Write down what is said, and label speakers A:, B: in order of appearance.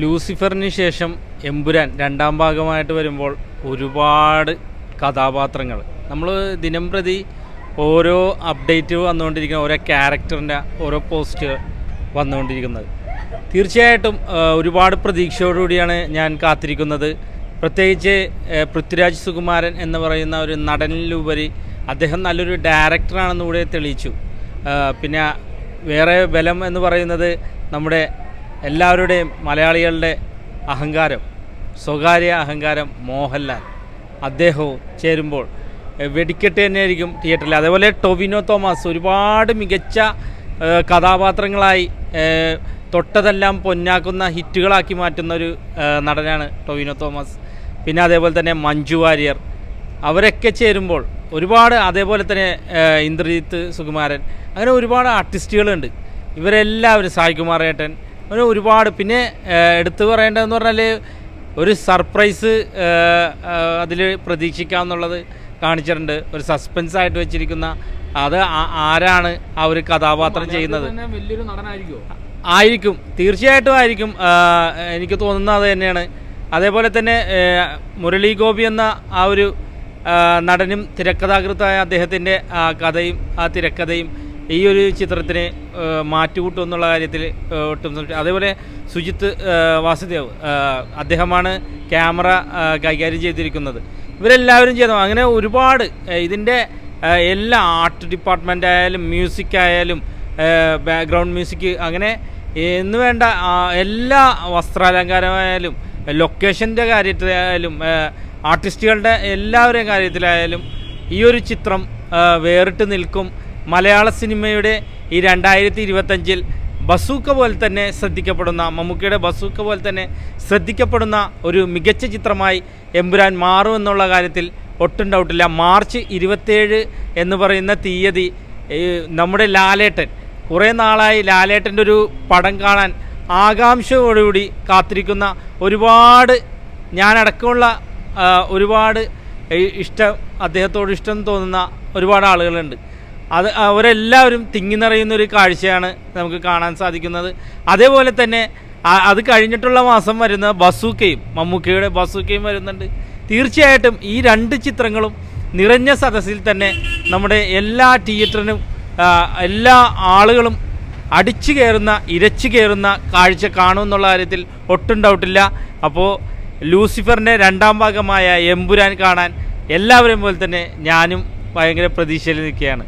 A: ലൂസിഫറിന് ശേഷം എമ്പുരാൻ രണ്ടാം ഭാഗമായിട്ട് വരുമ്പോൾ ഒരുപാട് കഥാപാത്രങ്ങൾ. നമ്മൾ ദിനം പ്രതി ഓരോ അപ്ഡേറ്റ് വന്നുകൊണ്ടിരിക്കുന്ന ഓരോ ക്യാരക്ടറിന്റെ ഓരോ പോസ്റ്റ് വന്നുകൊണ്ടിരിക്കുന്നത്. തീർച്ചയായിട്ടും ഒരുപാട് പ്രതീക്ഷയോടുകൂടിയാണ് ഞാൻ കാത്തിരിക്കുന്നത്. പ്രത്യേകിച്ച് പൃഥ്വിരാജ് സുകുമാരൻ എന്ന് പറയുന്ന ഒരു നടനിലുപരി അദ്ദേഹം നല്ലൊരു ഡയറക്ടറാണെന്ന് കൂടെ തെളിയിച്ചു. പിന്നെ വേറെ ബലം എന്ന് പറയുന്നത് നമ്മുടെ എല്ലാവരുടെയും മലയാളികളുടെ അഹങ്കാരം സ്വകാര്യ അഹങ്കാരം മോഹൻലാൽ. അദ്ദേഹവും ചേരുമ്പോൾ വെടിക്കെട്ട് തന്നെയായിരിക്കും തിയേറ്ററിൽ. അതേപോലെ ടൊവിനോ തോമസ് ഒരുപാട് മികച്ച കഥാപാത്രങ്ങളായി തൊട്ടതെല്ലാം പൊന്നാക്കുന്ന ഹിറ്റുകളാക്കി മാറ്റുന്ന ഒരു നടനാണ് ടൊവിനോ തോമസ്. പിന്നെ അതേപോലെ തന്നെ മഞ്ജു വാര്യർ. അവരൊക്കെ ചേരുമ്പോൾ ഒരുപാട് അതേപോലെ തന്നെ ഇന്ദ്രജിത്ത് സുകുമാരൻ. അങ്ങനെ ഒരുപാട് ആർട്ടിസ്റ്റുകളുണ്ട്. ഇവരെല്ലാവരും സായികുമാർ ഏട്ടൻ അങ്ങനെ ഒരുപാട്. പിന്നെ എടുത്തു പറയേണ്ടതെന്ന് പറഞ്ഞാൽ ഒരു സർപ്രൈസ് അതിൽ പ്രതീക്ഷിക്കാമെന്നുള്ളത് കാണിച്ചിട്ടുണ്ട്. ഒരു സസ്പെൻസ് ആയിട്ട് വെച്ചിരിക്കുന്ന അത് ആരാണ് ആ ഒരു കഥാപാത്രം ചെയ്യുന്നത്? ആയിരിക്കും. തീർച്ചയായിട്ടും ആയിരിക്കും. എനിക്ക് തോന്നുന്നത് അത് തന്നെയാണ്. അതേപോലെ തന്നെ മുരളി ഗോപി എന്ന ആ ഒരു നടനും തിരക്കഥാകൃത്തായ അദ്ദേഹത്തിന്റെ ആ കഥയും ആ തിരക്കഥയും ഈ ഒരു ചിത്രത്തിന് മാറ്റുകൂട്ടും എന്നുള്ള കാര്യത്തിൽ ഒട്ടും അതേപോലെ സുജിത്ത് വാസുദേവ് അദ്ദേഹമാണ് ക്യാമറ കൈകാര്യം ചെയ്തിരിക്കുന്നത്. ഇവരെല്ലാവരും ചെയ്തു അങ്ങനെ ഒരുപാട് ഇതിന്റെ എല്ലാ ആർട്ട് ഡിപ്പാർട്ട്മെന്റ് ആയാലും മ്യൂസിക് ആയാലും ബാക്ക്ഗ്രൗണ്ട് മ്യൂസിക് അങ്ങനെ എന്ന് വേണ്ട എല്ലാ വസ്ത്രാലങ്കാരമായാലും ലൊക്കേഷന്റെ കാര്യത്തിലായാലും ആർട്ടിസ്റ്റുകളുടെ എല്ലാവരുടെയും കാര്യത്തിലായാലും ഈ ഒരു ചിത്രം വേറിട്ട് നിൽക്കും. മലയാള സിനിമയുടെ ഈ രണ്ടായിരത്തി ഇരുപത്തഞ്ചിൽ ബസൂക്ക പോലെ തന്നെ ശ്രദ്ധിക്കപ്പെടുന്ന മമ്മൂക്കയുടെ ബസൂക്ക പോലെ തന്നെ ശ്രദ്ധിക്കപ്പെടുന്ന ഒരു മികച്ച ചിത്രമായി എമ്പുരാൻ മാറുമെന്നുള്ള കാര്യത്തിൽ ഒട്ടും ഡൗട്ടില്ല മാർച്ച് ഇരുപത്തേഴ് എന്ന് പറയുന്ന തീയതി നമ്മുടെ ലാലേട്ടൻ കുറേ നാളായി ലാലേട്ടന്റെ ഒരു പടം കാണാൻ ആകാംക്ഷയോടുകൂടി കാത്തിരിക്കുന്ന ഒരുപാട് ഞാനടക്കമുള്ള ഒരുപാട് ഇഷ്ടം അദ്ദേഹത്തോട് ഇഷ്ടം തോന്നുന്ന ഒരുപാട് ആളുകളുണ്ട്. അത് അവരെല്ലാവരും തിങ്ങി നിറയുന്ന ഒരു കാഴ്ചയാണ് നമുക്ക് കാണാൻ സാധിക്കുന്നത്. അതേപോലെ തന്നെ അത് കഴിഞ്ഞിട്ടുള്ള മാസം വരുന്ന ബസൂക്കയും മമ്മൂക്കയുടെ ബസൂക്കയും വരുന്നുണ്ട്. തീർച്ചയായിട്ടും ഈ രണ്ട് ചിത്രങ്ങളും നിറഞ്ഞ സദസ്സിൽ തന്നെ നമ്മുടെ എല്ലാ തിയേറ്ററിനും എല്ലാ ആളുകളും അടിച്ചു കയറുന്ന ഇരച്ചു കയറുന്ന കാഴ്ച കാണുമെന്നുള്ള കാര്യത്തിൽ ഒട്ടും ഡൗട്ടില്ല അപ്പോൾ ലൂസിഫറിന്റെ രണ്ടാം ഭാഗമായ എമ്പുരാൻ കാണാൻ എല്ലാവരെയും പോലെ തന്നെ ഞാനും ഭയങ്കര പ്രതീക്ഷയിൽ നിൽക്കുകയാണ്.